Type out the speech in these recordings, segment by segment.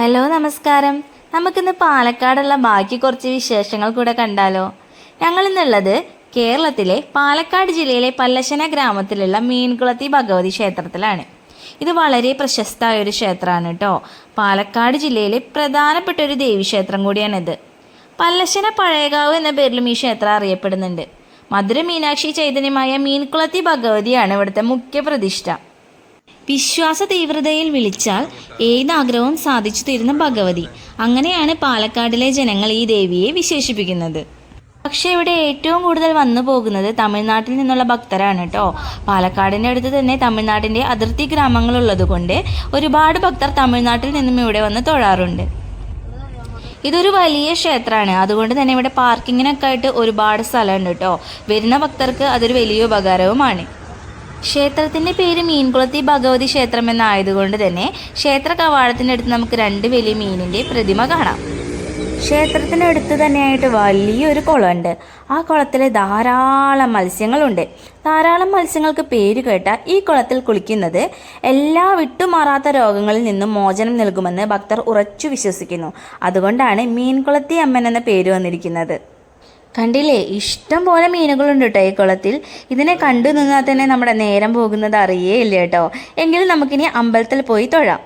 Hello നമസ്കാരം. നമുക്കിന്ന് പാലക്കാടുള്ള ബാക്കി കുറച്ച് വിശേഷങ്ങൾ കൂടെ കണ്ടാലോ. ഞങ്ങൾ ഇന്നുള്ളത് കേരളത്തിലെ പാലക്കാട് ജില്ലയിലെ പല്ലശന ഗ്രാമത്തിലുള്ള മീൻകുളത്തി ഭഗവതി ക്ഷേത്രത്തിലാണ്. ഇത് വളരെ പ്രശസ്തമായ ഒരു ക്ഷേത്രമാണ് കേട്ടോ. പാലക്കാട് ജില്ലയിലെ പ്രധാനപ്പെട്ട ഒരു ദേവീക്ഷേത്രം കൂടിയാണിത്. പല്ലശന പഴയകാവ് എന്ന പേരിലും ഈ ക്ഷേത്രം അറിയപ്പെടുന്നുണ്ട്. മധുര മീനാക്ഷി ചൈതന്യമായ മീൻകുളത്തി ഭഗവതിയാണ് ഇവിടുത്തെ മുഖ്യ പ്രതിഷ്ഠ. വിശ്വാസ തീവ്രതയിൽ വിളിച്ചാൽ ഏതാഗ്രഹവും സാധിച്ചു തരുന്ന ഭഗവതി. അങ്ങനെയാണ് പാലക്കാടിലെ ജനങ്ങൾ ഈ ദേവിയെ വിശേഷിപ്പിക്കുന്നത്. പക്ഷേ ഇവിടെ ഏറ്റവും കൂടുതൽ വന്നു പോകുന്നത് തമിഴ്നാട്ടിൽ നിന്നുള്ള ഭക്തരാണ് കേട്ടോ. പാലക്കാടിന്റെ അടുത്ത് തന്നെ തമിഴ്നാട്ടിന്റെ അതിർത്തി ഗ്രാമങ്ങളുള്ളത് കൊണ്ട് ഒരുപാട് ഭക്തർ തമിഴ്നാട്ടിൽ നിന്നും ഇവിടെ വന്ന് തൊഴാറുണ്ട്. ഇതൊരു വലിയ ക്ഷേത്രമാണ്. അതുകൊണ്ട് തന്നെ ഇവിടെ പാർക്കിങ്ങിനൊക്കെ ആയിട്ട് ഒരുപാട് സ്ഥലമുണ്ട് കേട്ടോ. വരുന്ന ഭക്തർക്ക് അതൊരു വലിയ ഉപകാരവുമാണ്. ക്ഷേത്രത്തിന്റെ പേര് മീൻകുളത്തി ഭഗവതി ക്ഷേത്രം എന്നായതുകൊണ്ട് തന്നെ ക്ഷേത്ര കവാടത്തിനടുത്ത് നമുക്ക് രണ്ട് വലിയ മീനിന്റെ പ്രതിമ കാണാം. ക്ഷേത്രത്തിനടുത്ത് തന്നെയായിട്ട് വലിയൊരു കുളമുണ്ട്. ആ കുളത്തിൽ ധാരാളം മത്സ്യങ്ങളുണ്ട്. ധാരാളം മത്സ്യങ്ങൾക്ക് പേര് കേട്ട ഈ കുളത്തിൽ കുളിക്കുന്നത് എല്ലാ വിട്ടുമാറാത്ത രോഗങ്ങളിൽ നിന്നും മോചനം നൽകുമെന്ന് ഭക്തർ ഉറച്ചു വിശ്വസിക്കുന്നു. അതുകൊണ്ടാണ് മീൻകുളത്തി അമ്മൻ എന്ന പേര് വന്നിരിക്കുന്നത്. കണ്ടില്ലേ? ഇഷ്ടം പോലെ മീനുകളുണ്ട് കേട്ടോ ഈ കുളത്തിൽ. ഇതിനെ കണ്ടു നിന്നാൽ തന്നെ നമ്മുടെ നേരം പോകുന്നത് ഇല്ല കേട്ടോ എങ്കിലും നമുക്കിനി അമ്പലത്തിൽ പോയി തൊഴാം.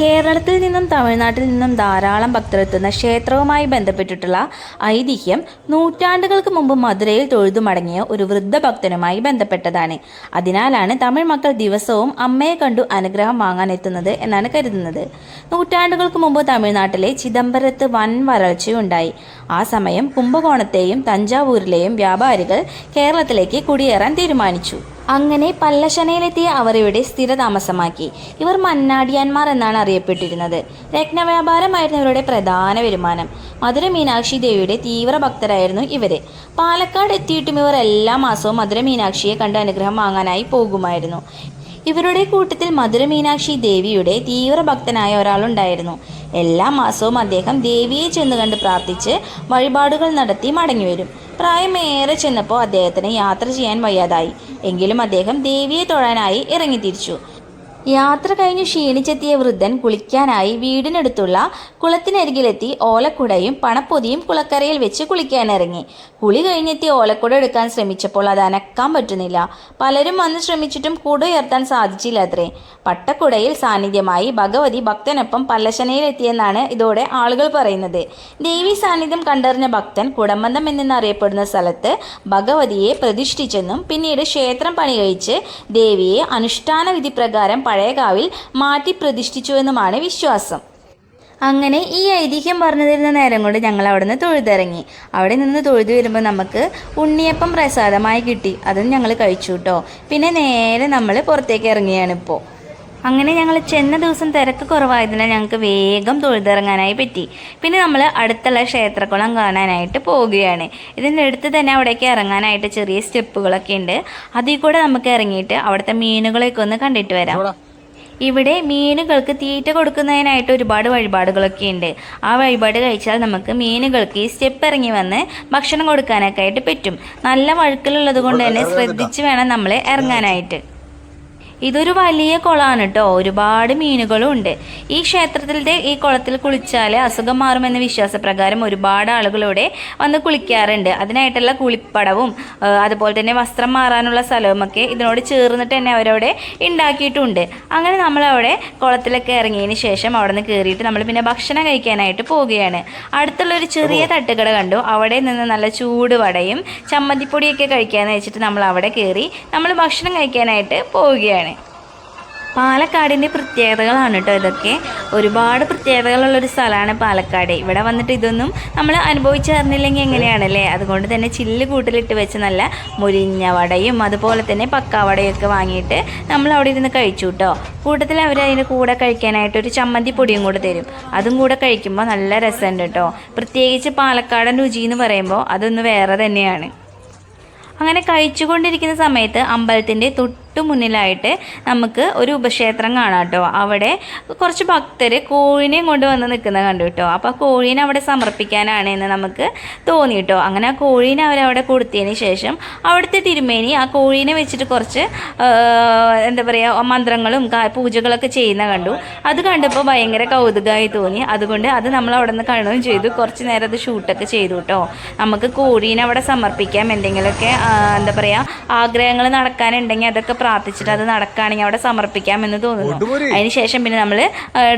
കേരളത്തിൽ നിന്നും തമിഴ്നാട്ടിൽ നിന്നും ധാരാളം ഭക്തരെത്തുന്ന ക്ഷേത്രവുമായി ബന്ധപ്പെട്ടിട്ടുള്ള ഐതിഹ്യം നൂറ്റാണ്ടുകൾക്ക് മുമ്പ് മധുരയിൽ തൊഴുതു മടങ്ങിയ ഒരു വൃദ്ധ ഭക്തനുമായി ബന്ധപ്പെട്ടതാണ്. അതിനാലാണ് തമിഴ് മക്കൾ ദിവസവും അമ്മയെ കണ്ടു അനുഗ്രഹം വാങ്ങാൻ എത്തുന്നത് എന്നാണ് കരുതുന്നത്. നൂറ്റാണ്ടുകൾക്ക് മുമ്പ് തമിഴ്നാട്ടിലെ ചിദംബരത്ത് വൻ വരൾച്ചയുണ്ടായി. ആ സമയം കുംഭകോണത്തെയും തഞ്ചാവൂരിലെയും വ്യാപാരികൾ കേരളത്തിലേക്ക് കുടിയേറാൻ തീരുമാനിച്ചു. അങ്ങനെ പല്ലശനയിലെത്തിയ അവർ ഇവിടെ സ്ഥിരതാമസമാക്കി. ഇവർ മന്നാടിയാന്മാർ എന്നാണ് അറിയപ്പെട്ടിരുന്നത്. രത്നവ്യാപാരമായിരുന്നു ഇവരുടെ പ്രധാന വരുമാനം. മധുര മീനാക്ഷി ദേവിയുടെ തീവ്ര ഭക്തരായിരുന്നു ഇവർ. പാലക്കാട് എത്തിയിട്ടും ഇവർ എല്ലാ മാസവും മധുര മീനാക്ഷിയെ കണ്ട് അനുഗ്രഹം വാങ്ങാനായി പോകുമായിരുന്നു. ഇവരുടെ കൂട്ടത്തിൽ മധുര മീനാക്ഷി ദേവിയുടെ തീവ്ര ഭക്തനായ ഒരാളുണ്ടായിരുന്നു. എല്ലാ മാസവും അദ്ദേഹം ദേവിയെ ചെന്ന് കണ്ട് പ്രാർത്ഥിച്ച് വഴിപാടുകൾ നടത്തി മടങ്ങിവരും. പ്രായമേറെ ചെന്നപ്പോൾ അദ്ദേഹത്തിന് യാത്ര ചെയ്യാൻ വയ്യാതായി. എങ്കിലും അദ്ദേഹം ദേവിയെ തൊഴാനായി ഇറങ്ങിത്തിരിച്ചു. യാത്ര കഴിഞ്ഞ് ക്ഷീണിച്ചെത്തിയ വൃദ്ധൻ കുളിക്കാനായി വീടിനടുത്തുള്ള കുളത്തിനരികിലെത്തി ഓലക്കുടയും പണപ്പൊതിയും കുളക്കരയിൽ വെച്ച് കുളിക്കാനിറങ്ങി. കുളി കഴിഞ്ഞെത്തി ഓലക്കുട എടുക്കാൻ ശ്രമിച്ചപ്പോൾ അത് അനക്കാൻ പറ്റുന്നില്ല. പലരും വന്ന് ശ്രമിച്ചിട്ടും കുട ഉയർത്താൻ സാധിച്ചില്ല അത്രേ പട്ടക്കുടയിൽ സാന്നിധ്യമായി ഭഗവതി ഭക്തനൊപ്പം പല്ലശനയിലെത്തിയെന്നാണ് ഇതോടെ ആളുകൾ പറയുന്നത്. ദേവി സാന്നിധ്യം കണ്ടറിഞ്ഞ ഭക്തൻ കുടമ്പന്തം എന്നറിയപ്പെടുന്ന സ്ഥലത്ത് ഭഗവതിയെ പ്രതിഷ്ഠിച്ചെന്നും പിന്നീട് ക്ഷേത്രം പണി കഴിച്ച് ദേവിയെ അനുഷ്ഠാന വിധി പ്രകാരം പഴയകാവിൽ മാറ്റി പ്രതിഷ്ഠിച്ചുവെന്നുമാണ് വിശ്വാസം. അങ്ങനെ ഈ ഐതിഹ്യം പറഞ്ഞു തരുന്ന നേരം കൊണ്ട് ഞങ്ങൾ അവിടെ നിന്ന് തൊഴുതിറങ്ങി. അവിടെ നിന്ന് തൊഴുതു വരുമ്പോൾ നമുക്ക് ഉണ്ണിയപ്പം പ്രസാദമായി കിട്ടി. അതും ഞങ്ങൾ കഴിച്ചു കേട്ടോ. പിന്നെ നേരെ നമ്മൾ പുറത്തേക്ക് ഇറങ്ങിയാണ് ഇപ്പോൾ. അങ്ങനെ ഞങ്ങൾ ചെന്ന ദിവസം തിരക്ക് കുറവായതിനാൽ ഞങ്ങൾക്ക് വേഗം തൊഴുതിറങ്ങാനായി പറ്റി. പിന്നെ നമ്മൾ അടുത്തുള്ള ക്ഷേത്രക്കുളം കാണാനായിട്ട് പോവുകയാണ്. ഇതിന്റെ അടുത്ത് തന്നെ അവിടേക്ക് ഇറങ്ങാനായിട്ട് ചെറിയ സ്റ്റെപ്പുകളൊക്കെ ഉണ്ട്. അതിൽ കൂടെ നമുക്ക് ഇറങ്ങിയിട്ട് അവിടുത്തെ മീനുകളെയൊക്കെ ഒന്ന് കണ്ടിട്ട് വരാം. ഇവിടെ മീനുകൾക്ക് തീറ്റ കൊടുക്കുന്നതിനായിട്ട് ഒരുപാട് വഴിപാടുകളൊക്കെ ഉണ്ട്. ആ വഴിപാട് കഴിച്ചാൽ നമുക്ക് മീനുകൾക്ക് ഈ സ്റ്റെപ്പ് ഇറങ്ങി വന്ന് ഭക്ഷണം കൊടുക്കാനൊക്കെ ആയിട്ട് പറ്റും. നല്ല വഴുക്കലുള്ളത് കൊണ്ട് തന്നെ ശ്രദ്ധിച്ച് വേണം നമ്മൾ ഇറങ്ങാനായിട്ട്. ഇതൊരു വലിയ കുളമാണ് കേട്ടോ ഒരുപാട് മീനുകളും ഉണ്ട്. ഈ ക്ഷേത്രത്തിലെ ഈ കുളത്തിൽ കുളിച്ചാൽ അസുഖം മാറുമെന്ന വിശ്വാസപ്രകാരം ഒരുപാട് ആളുകൾ ഇവിടെ വന്ന് കുളിക്കാറുണ്ട്. അതിനായിട്ടുള്ള കുളിപ്പടവും അതുപോലെ തന്നെ വസ്ത്രം മാറാനുള്ള സ്ഥലവുമൊക്കെ ഇതിനോട് ചേർന്നിട്ട് തന്നെ അവരവിടെ ഉണ്ടാക്കിയിട്ടുണ്ട് അങ്ങനെ നമ്മളവിടെ കുളത്തിലൊക്കെ ഇറങ്ങിയതിന് ശേഷം അവിടെ നിന്ന് കയറിയിട്ട് നമ്മൾ പിന്നെ ഭക്ഷണം കഴിക്കാനായിട്ട് പോവുകയാണ്. അടുത്തുള്ള ഒരു ചെറിയ തട്ടുകട കണ്ടു. അവിടെ നിന്ന് നല്ല ചൂട് വടയും ചമ്മന്തിപ്പൊടിയൊക്കെ കഴിക്കാമെന്ന് വെച്ചിട്ട് നമ്മൾ അവിടെ കയറി നമ്മൾ ഭക്ഷണം കഴിക്കാനായിട്ട് പോവുകയാണ്. പാലക്കാടിന്റെ പ്രത്യേകതകളാണ് കേട്ടോ ഇതൊക്കെ. ഒരുപാട് പ്രത്യേകതകളുള്ളൊരു സ്ഥലമാണ് പാലക്കാട്. ഇവിടെ വന്നിട്ട് ഇതൊന്നും നമ്മൾ അനുഭവിച്ചറിഞ്ഞില്ലെങ്കിൽ എങ്ങനെയാണല്ലേ? അതുകൊണ്ട് തന്നെ ചില്ല് കൂട്ടിലിട്ട് വെച്ച് നല്ല മുരിഞ്ഞ വടയും അതുപോലെ തന്നെ പക്കാവടയൊക്കെ വാങ്ങിയിട്ട് നമ്മൾ അവിടെ ഇരുന്ന് കഴിച്ചു കേട്ടോ. കൂട്ടത്തിൽ അവർ അതിന്റെ കൂടെ കഴിക്കാനായിട്ട് ഒരു ചമ്മന്തി പൊടിയും കൂടെ തരും. അതും കൂടെ കഴിക്കുമ്പോൾ നല്ല രസമുണ്ട് കേട്ടോ. പ്രത്യേകിച്ച് പാലക്കാടൻ രുചി എന്ന് പറയുമ്പോൾ അതൊന്ന് വേറെ തന്നെയാണ്. അങ്ങനെ കഴിച്ചുകൊണ്ടിരിക്കുന്ന സമയത്ത് അമ്പലത്തിന്റെ തൊട്ട് തൊട്ട് മുന്നിലായിട്ട് നമുക്ക് ഒരു ഉപക്ഷേത്രം കാണാം കേട്ടോ. അവിടെ കുറച്ച് ഭക്തർ കോഴിനെയും കൊണ്ട് വന്ന് നിൽക്കുന്നത് കണ്ടു കേട്ടോ. അപ്പോൾ ആ കോഴീനെ അവിടെ സമർപ്പിക്കാനാണ് എന്ന് നമുക്ക് തോന്നി കേട്ടോ. അങ്ങനെ ആ കോഴീനെ അവരവിടെ കൊടുത്തതിന് ശേഷം അവിടുത്തെ തിരുമേനി ആ കോഴീനെ വെച്ചിട്ട് കുറച്ച് എന്താ പറയുക മന്ത്രങ്ങളും പൂജകളൊക്കെ ചെയ്യുന്ന കണ്ടു. അത് കണ്ടപ്പോൾ ഭയങ്കര കൗതുകമായി തോന്നി. അതുകൊണ്ട് അത് നമ്മൾ അവിടെ നിന്ന് കാണുകയും ചെയ്തു. കുറച്ച് നേരം അത് ഷൂട്ടൊക്കെ ചെയ്തു കേട്ടോ. നമുക്ക് കോഴീനെ അവിടെ സമർപ്പിക്കാം. എന്തെങ്കിലുമൊക്കെ എന്താ പറയുക ആഗ്രഹങ്ങൾ നടക്കാനുണ്ടെങ്കിൽ അതൊക്കെ പ്രാർത്ഥിച്ചിട്ട് അത് നടക്കുകയാണെങ്കിൽ അവിടെ സമർപ്പിക്കാം എന്ന് തോന്നുന്നു. അതിന് ശേഷം പിന്നെ നമ്മൾ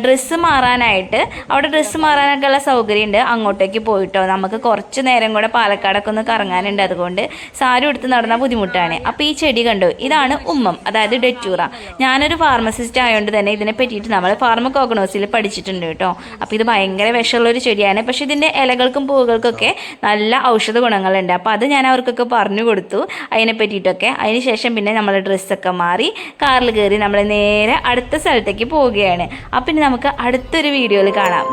ഡ്രസ്സ് മാറാനായിട്ട് അവിടെ ഡ്രസ്സ് മാറാനൊക്കെ ഉള്ള സൗകര്യം ഉണ്ട് അങ്ങോട്ടേക്ക് പോയിട്ടോ. നമുക്ക് കുറച്ച് നേരം കൂടെ പാലക്കാടൊക്കെ ഒന്ന് കറങ്ങാനുണ്ട്. അതുകൊണ്ട് സാരി എടുത്ത് നടന്ന ബുദ്ധിമുട്ടാണ്. അപ്പോൾ ഈ ചെടി കണ്ടു? ഇതാണ് ഉമ്മം. അതായത് ഡെറ്റൂറ. ഞാനൊരു ഫാർമസിസ്റ്റ് ആയതുകൊണ്ട് തന്നെ ഇതിനെ പറ്റിയിട്ട് നമ്മൾ ഫാർമകോഗ്നോസിൽ പഠിച്ചിട്ടുണ്ട് കേട്ടോ. അപ്പോൾ ഇത് ഭയങ്കര വിഷമുള്ളൊരു ചെടിയാണ്. പക്ഷെ ഇതിന്റെ ഇലകൾക്കും പൂവുകൾക്കൊക്കെ നല്ല ഔഷധ ഗുണങ്ങളുണ്ട്. അപ്പോൾ അത് ഞാൻ അവർക്കൊക്കെ പറഞ്ഞു കൊടുത്തു. അതിനെ പറ്റിയിട്ടൊക്കെ. അതിന് ശേഷം പിന്നെ നമ്മൾ ഡ്രസ്സൊക്കെ മാറി കാറിൽ കയറി നമ്മൾ നേരെ അടുത്ത സ്ഥലത്തേക്ക് പോവുകയാണ്. അപ്പം ഇനി നമുക്ക് അടുത്തൊരു വീഡിയോയിൽ കാണാം.